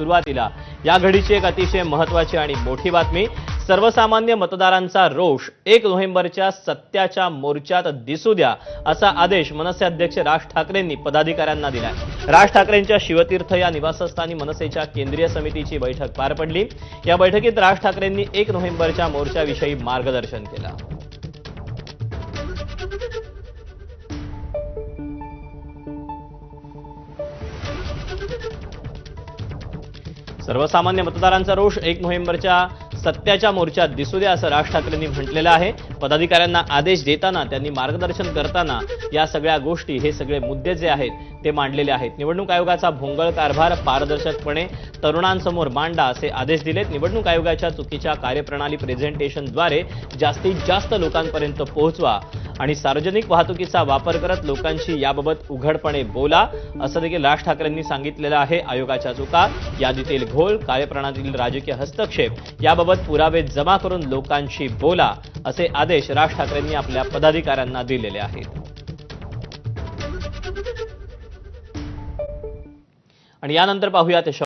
सुरुवातीला. या घडीची एक अतिशय महत्वाची आणि मोठी बातमी सर्वसामान्य मतदारांचा रोष एक नोव्हेंबरच्या सत्याच्या मोर्चात दिसू द्या असा आदेश मनसे अध्यक्ष राज ठाकरेंनी पदाधिकाऱ्यांना दिलाय. राज ठाकरेंच्या शिवतीर्थ या निवासस्थानी मनसेच्या केंद्रीय समितीची बैठक पार पडली. या बैठकीत राज ठाकरेंनी एक नोव्हेंबरच्या मोर्चाविषयी मार्गदर्शन केलं. सर्वसामान्य मतदारांचा रोष एक नोव्हेंबरच्या सत्याच्या मोर्चात दिसू द्या असं राज ठाकरेंनी म्हटलेलं आहे. पदाधिकाऱ्यांना आदेश देताना त्यांनी मार्गदर्शन करताना या सगळ्या गोष्टी हे सगळे मुद्दे जे आहेत ते मांडलेले आहेत. निवडणूक आयोगाचा भोंगळ कारभार पारदर्शकपणे तरुणांसमोर मांडा असे आदेश दिलेत. निवडणूक आयोगाच्या चुकीच्या कार्यप्रणाली प्रेझेंटेशनद्वारे जास्तीत जास्त लोकांपर्यंत पोहोचवा आणि सार्वजनिक वाहतुकीचा वापर करत लोकांशी याबाबत उघडपणे बोला असं देखील राज ठाकरेंनी सांगितलेलं आहे. आयोगाच्या चुका यादीतील घोळ कार्यप्रणालीतील राजकीय हस्तक्षेप याबाबत पुरावे जमा करून लोकांशी बोला असे आदेश राज ठाकरेंनी आपल्या पदाधिकाऱ्यांना दिलेले आहेत. आणि यानंतर पाहूया ते